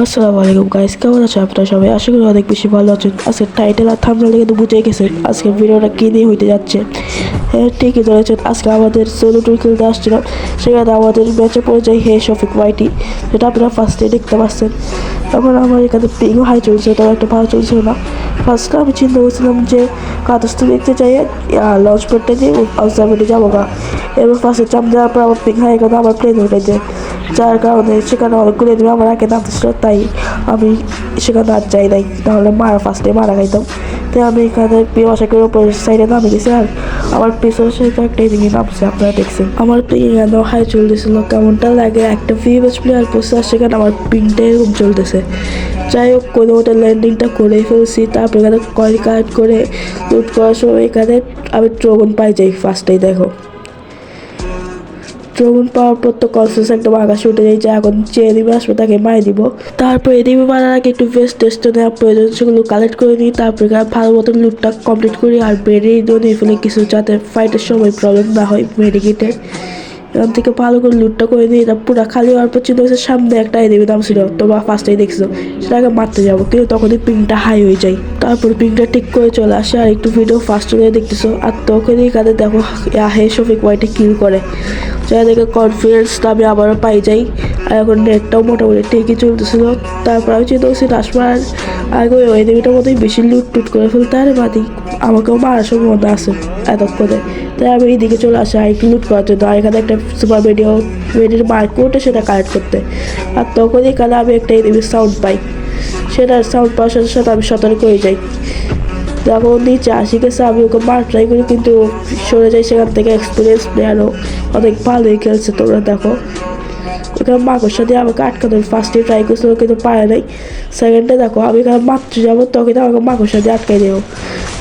আসসালামু আলাইকুম গাইস কেমন আছো আপনারা সবাই? আশা করি অনেক বেশি ভালো আছেন। আজকে টাইটেল আর থামনেলে কিন্তু বুঝে গেছেন আজকে ভিডিওটা কী নিয়ে হইতে যাচ্ছে। হ্যাঁ ঠিকই ধরেছেন, আজকে আমাদের সোলো টুর খেলতে আসছিলাম। সেখানে আমাদের ম্যাচে পড়ে যায় হে শফিক ওয়াইটি যেটা আপনারা ফার্স্টে দেখতে পাচ্ছেন। তারপর আমার এখানে পিং হাই চলছে তবে একটা ভালো চলছিল না। ফার্স্টে আমি চিন্তা করছিলাম যে কাতস্ত দেখতে চাই লঞ্চ প্যাডটা দিয়ে আউটসাইডে যাব গা। এবার ফার্স্টে চাপ দেওয়ার পর আমার পিং হাই করে আমার প্লেন উঠে যায়। যার কারণে সেখানে অনেকগুলো এনিমি আমার আগে নামতেছিল তাই আমি সেখানে আর যাই নাই তাহলে মারা ফার্স্টে মারা খাইতাম। তাই আমি এখানে পিওয়াশাকের উপর সাইডে নামে গেছি, আর আমার পিছনে সাথে একটা এনিমি নামছে, আপনারা দেখছেন। আমার পিং এখানে হাই চলতেছিল, কেমনটা লাগে, একটা ভিএস প্লেয়ার বসে আর সেখানে আমার পিংটা এরকম চলতেছে। যাই হোক, কোনো ওটা ল্যান্ডিংটা করে ফেলছি, তারপর এখানে কয়েল কালেক্ট করে লুট করার সময় এখানে আমি ড্রগন পাই যাই ফার্স্টেই দেখো। ড্রগন পাওয়ার পর তো কনসেন্স একদম আকাশে উঠে যাই, যে এখন যে এনিমি আসবে তাকে মাই দিব। তারপর এনিমি মারার আগে একটু বেস্ট টেস্ট নেওয়ার প্রয়োজন, সেগুলো কালেক্ট করে নিই, তারপর ভালো মতন লুটটা কমপ্লিট করি, আর বেরিয়ে দিই ফেলে কিছু যাতে ফাইটের সময় প্রবলেম না হয় মেডিকেটের এখান থেকে ভালো করে লুটটা করে নিয়ে এটা পুরো খালি হওয়ার পর চিন্তা সামনে একটা এনিমি দাম ছিল বা ফার্স্টেই দেখছ সেটাকে মারতে যাব, কিন্তু তখনই পিংটা হাই হয়ে যায়। তারপর পিংটা ঠিক করে চলে আসে, আর একটু ভিডিও ফার্স্ট করে দেখতেছো। আর তখনই কাদের দেখো হে শফিক ওয়াইটে কিল করে। যারা দেখে কনফিডেন্সটা আমি আবারও পাই যাই। আর এখন নেটটাও মোটামুটি ঠিকই চলতেছিল। তারপর আমি চিন্তা করছি মারার আগে ওই এনিমিটার মতোই বেশি লুট টুট করে ফেলতে আরে বাদি আমাকেও মারার সম্ভাবনা আছে এতক্ষণে। তাই আমি এইদিকে চলে আসি, আর একটু লুট করার জন্য। আর এখানে একটা সুপার ভিডিও ভিডিওর করতে সেটা কালেক্ট করতে। আর তখন এখানে আমি একটা এই এনিমির সাউন্ড পাই। সেটা সাউন্ড পাওয়ার সাথে সাথে আমি সতর্ক হয়ে যাই। যখন নিচে আসি গেছে, আমি ওকে মার ট্রাই করি, কিন্তু সরে যাই সেখান থেকে। এক্সপিরিয়েন্স প্লেয়ারও অনেক ভালোই খেলছে তোমরা দেখো। ওখানে মাকড় সাথে আমাকে আটকানোর ফার্স্টে ট্রাই করছিল, কিন্তু পারে নাই। সেকেন্ডে দেখো, আমি এখানে মাত্র যাব তখন আমাকে মাকড় সাথে আটকাই দেবো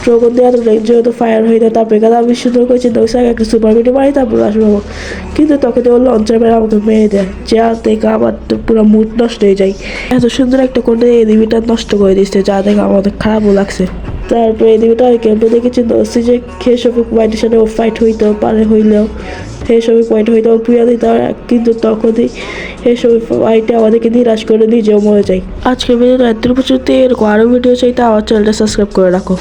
ড্রোগন দেওয়া তো যেহেতু ফায়ার হয়ে যায়, তারপরে এখানে আমি সুন্দর করে চিন্তা করছি একটা সুপার মিটি মারি তারপর আসব কিন্তু তখন ও লঞ্চার মেরে আমাকে মেরে দেয়, যা দেখে আমার তো পুরো মুড নষ্ট হয়ে যায়। এত সুন্দর একটা কোনটা এনিমিটা নষ্ট করে দিচ্ছে যা দেখে আমার অনেক খারাপও লাগছে। তারপরে এদিকে আর ক্যাম্পে দেখেছি দোস্তি যে খেয়ে সবই হোয়াইটের সাথে ও ফাইট হইতেও পারে হইলেও। হে সবই হোয়াইট হইতেও পুয়া দিতে, কিন্তু তখনই হে সবই হোয়াইটে আমাদেরকে নিরাশ করে নিজেও মরে যায়। আজকে ভিডিওটা এত পর্যন্ত এরকম আরও ভিডিও চাইতে আমার চ্যানেলটা সাবস্ক্রাইব করে রাখো।